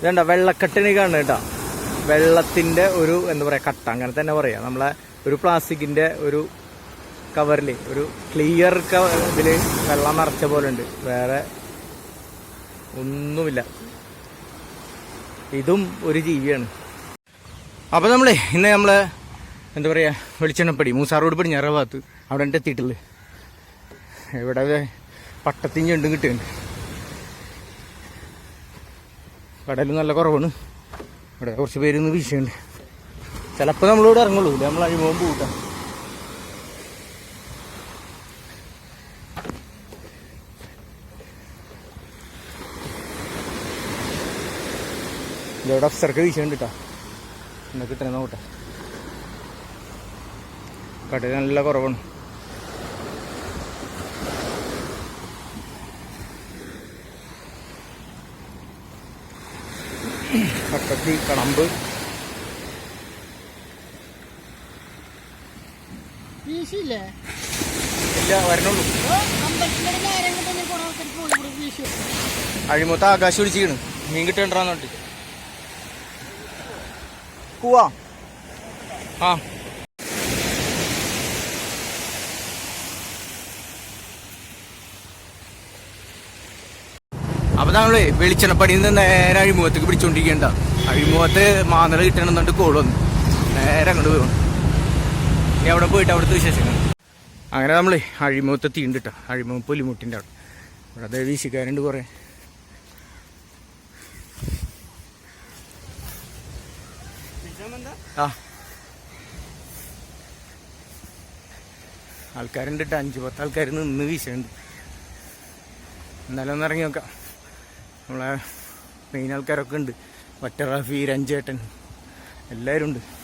ഇതണ്ട വെള്ളക്കെട്ടിന് കാണുന്നത് കേട്ടോ. വെള്ളത്തിന്റെ ഒരു എന്താ പറയുക കട്ട. അങ്ങനെ തന്നെ പറയാം. നമ്മളെ ഒരു പ്ലാസ്റ്റിക്കിന്റെ ഒരു കവറിൽ ഒരു ക്ലിയർ ഇതിൽ വെള്ളം നിറച്ച പോലെ ഉണ്ട് വേറെ ഒന്നുമില്ല. ഇതും ഒരു ജീവിയാണ്. അപ്പോൾ നമ്മളെ ഇന്ന് നമ്മൾ എന്താ പറയുക വെളിച്ചെണ്ണപ്പടി മൂസാർ റോഡ് ഞാറ ഭാഗത്ത് അവിടെ ഉണ്ട് എത്തിയിട്ടുള്ളത് ഇവിടെ പട്ടത്തിന്റെ ഉണ്ടും കിട്ടുന്നുണ്ട് കടയിൽ നല്ല കുറവാണ്. ഇവിടെ കുറച്ച് പേര് ഇന്ന് വീശുണ്ട്. ചിലപ്പോൾ നമ്മളിവിടെ ഇറങ്ങുള്ളൂ. നമ്മൾ അഴിമോൻ പൂട്ടാം. ഇവിടെ അഫ്സർക്ക് വീശുണ്ട് കേട്ടോ എന്നാ കിട്ടണേ നോക്കട്ടെ. കടൽ നല്ല കുറവാണ്. പട്ടത്തി കടമ്പ്. വീശില്ലേ ഇല്ല വരണുള്ളൂ. അഴിമൂത്ത ആകാശം ഒഴിച്ചിരിക്കണ് മീൻ കിട്ടണ്ടാന്നിട്ട് പോവാ. ആ. അപ്പൊ നമ്മൾ വെളിച്ചെണ്ണപ്പടിയിൽ നിന്ന് നേരെ അഴിമുഖത്തേക്ക് പിടിച്ചോണ്ടിരിക്കണ്ട അഴിമുഖത്ത് മാന്നല കിട്ടണമെന്നുണ്ട് കോൾ വന്നു. നേരെ അങ്ങോട്ട് പോകണം ഇനി അവിടെ പോയിട്ട് അവിടുത്തെ വിശേഷങ്ങൾ? അങ്ങനെ നമ്മൾ അഴിമുഖത്ത് തീണ്ടിട്ട അഴിമുഖം പുലിമുട്ടിന്റെ അവിടെ. ഇവിടെ അതേ വീശിക്കാരുണ്ട് കുറെ. ആ. ആൾക്കാരുണ്ട് അഞ്ചു അഞ്ച് പത്ത് ആൾക്കാർ നിന്ന് വീശുന്നുണ്ട്. എന്നാലും ഒന്ന് ഇറങ്ങി നോക്കാം. നമ്മളെ മെയിൻ ആൾക്കാരൊക്കെ ഉണ്ട്. വറ്ററാഫി രഞ്ജേട്ടൻ എല്ലാവരും ഉണ്ട്.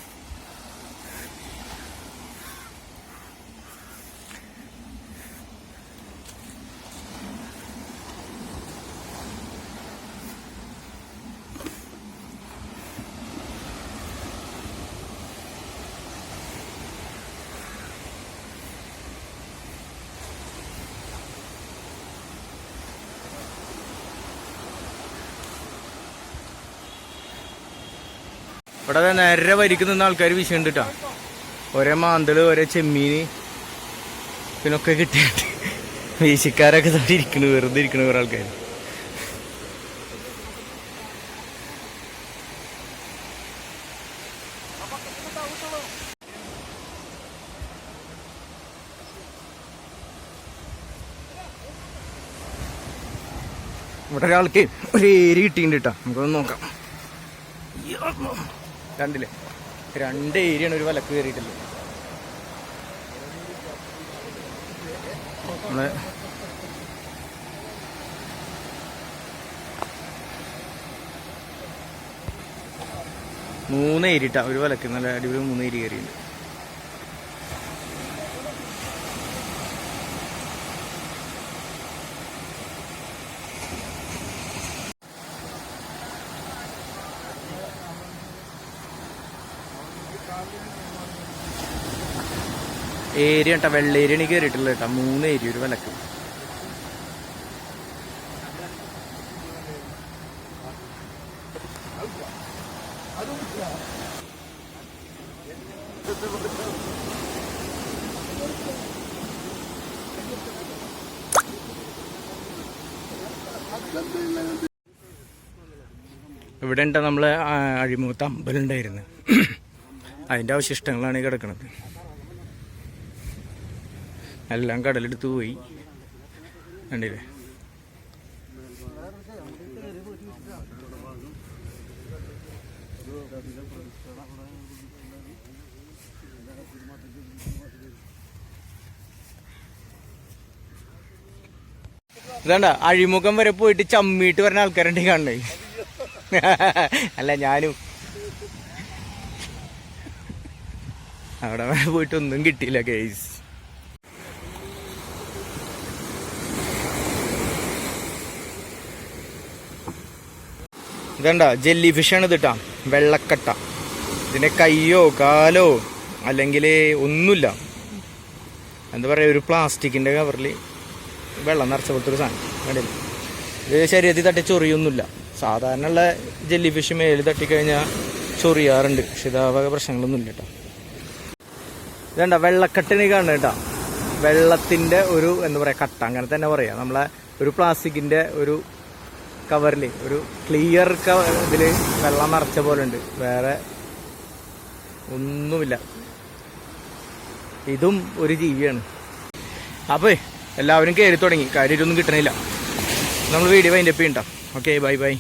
ഇവിടെ നേരെ വരിക്ക് നിന്ന ആൾക്കാർ വീശുന്നുണ്ട് കേട്ടോ ഒരേ മാന്തൾ ഒരേ ചെമ്മീന് പിന്നൊക്കെ കിട്ടിയിട്ട് വീശിക്കാരൊക്കെ തന്നെ ഇരിക്കണു വെറുതെ ഇരിക്കണു കുറെ ആൾക്കാർ ഇവിടെ ഒരാൾക്ക് ഒരു ഏരി കിട്ടിയിട്ടുണ്ട് കേട്ടോ നമുക്കൊന്ന് നോക്കാം. കണ്ടില്ലേ രണ്ട് ഏരിയാണ് ഒരു വിലക്ക് കയറിയിട്ടുള്ളത്. നമ്മളെ മൂന്ന് ഏരിട്ടാ ഒരു വിലക്ക്. നല്ല അടിപൊളി മൂന്ന് ഏരി കയറിയിട്ടുണ്ട്. ഏരിയ കേട്ടോ വെള്ളേരിയാണ് കയറിയിട്ടുള്ളത് കേട്ടോ. മൂന്ന് ഏരിയ ഒരു വിലക്ക്. ഇവിടെ ഉണ്ട് നമ്മളെ ആ, അഴിമുഖത്ത് അമ്പലം ഉണ്ടായിരുന്നു അതിന്റെ അവശിഷ്ടങ്ങളാണ് കിടക്കുന്നത് എല്ലാം കടലെടുത്ത് പോയി. കണ്ടില്ലേ? ഇതാണ്ട അഴിമുഖം വരെ പോയിട്ട് ചമ്മിയിട്ട് വരുന്ന ആൾക്കാരുണ്ട് കാണണേ അല്ല ഞാനും. അവിടെ വരെ പോയിട്ട് ഒന്നും കിട്ടിയില്ല കേസ് ഇതണ്ട ജെല്ലി ഫിഷാണ് ഇതിട്ടാ. വെള്ളക്കട്ട. ഇതിന്റെ കയ്യോ കാലോ അല്ലെങ്കിൽ ഒന്നുമില്ല. എന്താ പറയുക ഒരു പ്ലാസ്റ്റിക്കിന്റെ കവറിൽ വെള്ളം നിറച്ച പോലത്തെ ഒരു സാധനം. കണ്ടില്ലേ? ഇത് ശരീരത്തിൽ തട്ടി ചൊറിയൊന്നുമില്ല. സാധാരണ ഉള്ള ജെല്ലി ഫിഷ് മേലിൽ തട്ടിക്കഴിഞ്ഞാൽ ചൊറിയാറുണ്ട്. പക്ഷെ പ്രശ്നങ്ങളൊന്നും ഇല്ല കേട്ടോ. ഇതണ്ട വെള്ളക്കെട്ടിന് കാണുന്നത് കേട്ടോ. വെള്ളത്തിന്റെ ഒരു എന്താ പറയുക കട്ട. അങ്ങനെ തന്നെ പറയാം. നമ്മളെ ഒരു പ്ലാസ്റ്റിക്കിന്റെ ഒരു കവറിൽ ഒരു ക്ലിയർ കവർ ഇതിൽ വെള്ളം നിറച്ച പോലെ ഉണ്ട് വേറെ ഒന്നുമില്ല. ഇതും ഒരു ജീവിയാണ്. അപ്പോൾ എല്ലാവരും കയറി തുടങ്ങി. കാര്യമായിട്ടൊന്നും കിട്ടണില്ല. നമ്മൾ വീഡിയോ അതിന്റെ ചെയ്യണ്ട. Okay bye bye